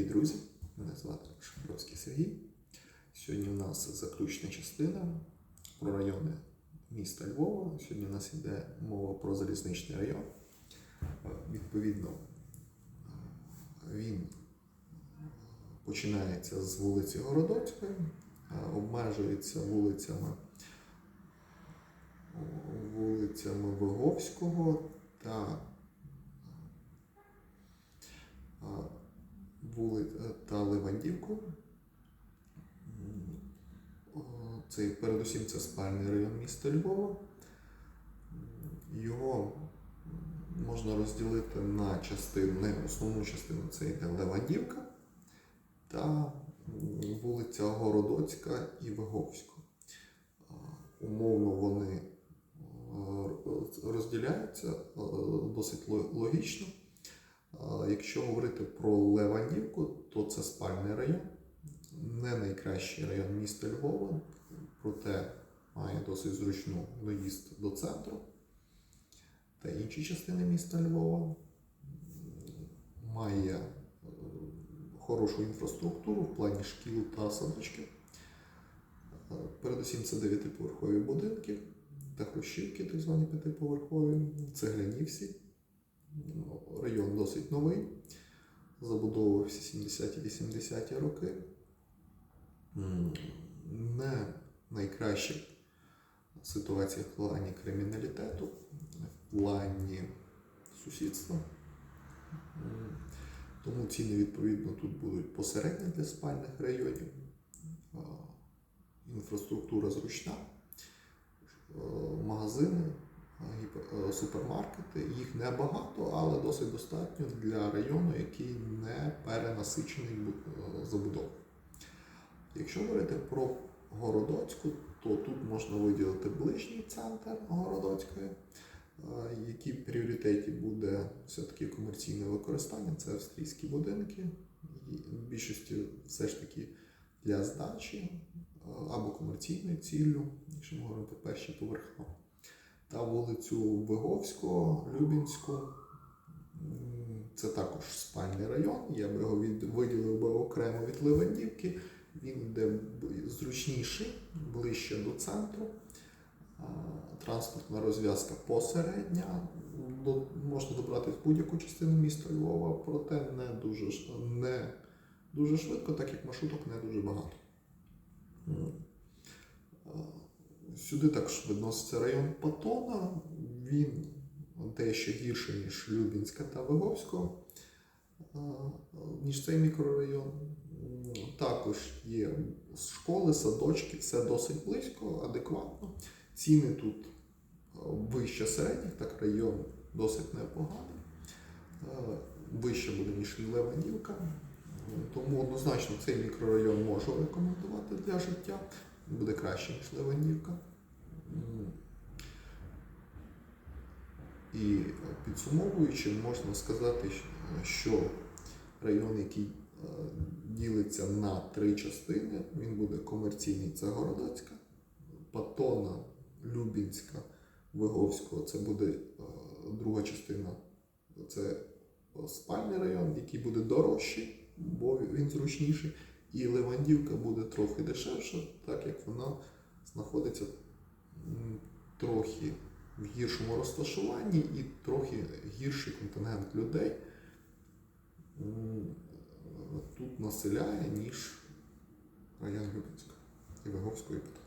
Привіт, друзі! Мене звати Шахровський Сергій. Сьогодні у нас заключна частина про райони міста Львова. Сьогодні у нас йде мова про залізничний район. Відповідно, він починається з вулиці Городоцької, обмежується вулицями, вулицями Виговського та вули... та Левандівку. Це передусім це спальний район міста Львова. Його можна розділити на частини, основну частину це йде Левандівка та вулиця Городоцька і Виговська. Умовно вони е, розділяються е, досить логічно. Якщо говорити про Левандівку, то це спальний район, не найкращий район міста Львова, проте має досить зручну доїзд до центру та інші частини міста Львова. Має е, хорошу інфраструктуру в плані шкіл та садочків. Е, Передусім це дев'ятиповерхові будинки та хрущівки, так звані п'ятиповерхові, цегляні всі. Район досить новий, забудовувався 70-80-ті роки. Не найкраща ситуація в плані криміналітету, в плані сусідства. Тому ціни, відповідно, тут будуть посередні для спальних районів. Інфраструктура зручна, Е, магазини, супермаркети. Їх небагато, але досить достатньо для району, який не перенасичений е, забудовою. Якщо говорити про Городоцьку, то тут можна виділити ближній центр Городоцької, е, який в пріоритеті буде все-таки комерційне використання, це австрійські будинки, в більшості все ж таки для здачі е, або комерційною ціллю, якщо ми говоримо про перші поверха. Та вулицю Виговського, Любінську. Це також спальний район. Я би його від, виділив би окремо від Левандівки. Він йде зручніший, ближче до центру. Транспортна розв'язка посередня. Можна добратися в будь-яку частину міста Львова, проте не дуже, не дуже швидко, так як маршруток не дуже багато. Сюди також відноситься район Патона. Він дещо гірший, ніж Любінська та Виговського, ніж цей мікрорайон. Також є школи, садочки, все досить близько, адекватно. Ціни тут вище середніх, так район досить непоганий. Е, Вище буде, ніж Леванівка. Тому однозначно цей мікрорайон можу рекомендувати для життя. Буде краще, ніж Леванівка. І е, підсумовуючи, можна сказати, що район, який е, ділиться на три частини, він буде комерційний, це Городоцька, Патона, Любінська, Виговського, це буде е, друга частина, це спальний район, який буде дорожчий, бо він зручніший. І Левандівка буде трохи дешевша, так як вона знаходиться трохи в гіршому розташуванні і трохи гірший контингент людей тут населяє, ніж район Любінська і Виговської Петра.